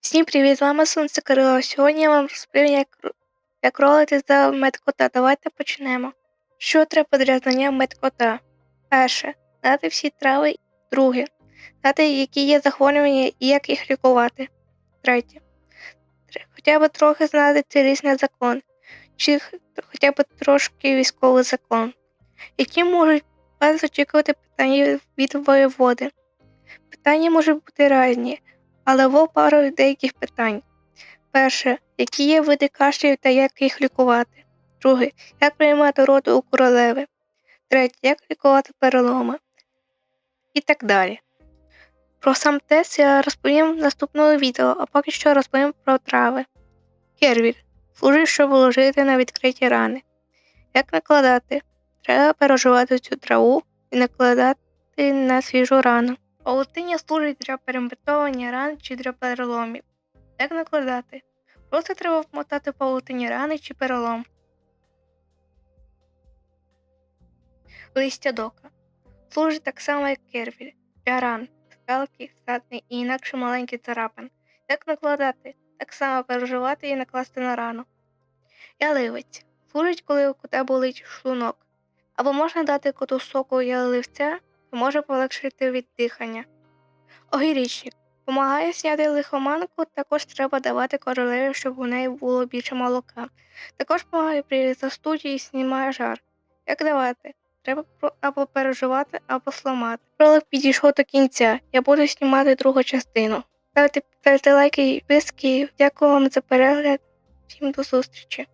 Всім привіт, вами Сонце Кирило. Сьогодні я вам розповім, як, як ролити за медкота. Давайте почнемо. Що треба для знання медкота? Перше. Знати всі трави. Друге. Знати, які є захворювання і як їх лікувати. Третє. Тре- Хоча б трохи знати цілісний закон, чи хоча б трошки військовий закон, які можуть вас очікувати питання від воєводи. Питання можуть бути різні, але во пару деяких питань. Перше, які є види кашлів та як їх лікувати. Друге, як приймати роду у королеви. Третє, як лікувати переломи. І так далі. Про сам тест я розповім в наступному відео, а поки що розповім про трави. Кервіль служить, щоб вложити на відкриті рани. Як накладати? Треба переживати цю траву і накладати на свіжу рану. Павутиння служить для перебинтовування ран чи для переломів. Як накладати? Просто треба вмотати павутині рани чи перелом. Листя дока. Служить так само, як кервіль, для ран, скалки, садни і інакше маленькі царапин. Як накладати? Так само переживати і накласти на рану. Яливець. Служить, коли у кота болить шлунок. Або можна дати коту соку яливця, може полегшити від дихання. Огірічник помагає зняти лихоманку, також треба давати королеві, щоб у неї було більше молока. Також допомагає при застуді і знімає жар. Як давати? Треба або переживати, або сламати. Ролик підійшов до кінця. Я буду знімати другу частину. Ставте, ставте лайки і підписки. Дякую вам за перегляд. Всім до зустрічі.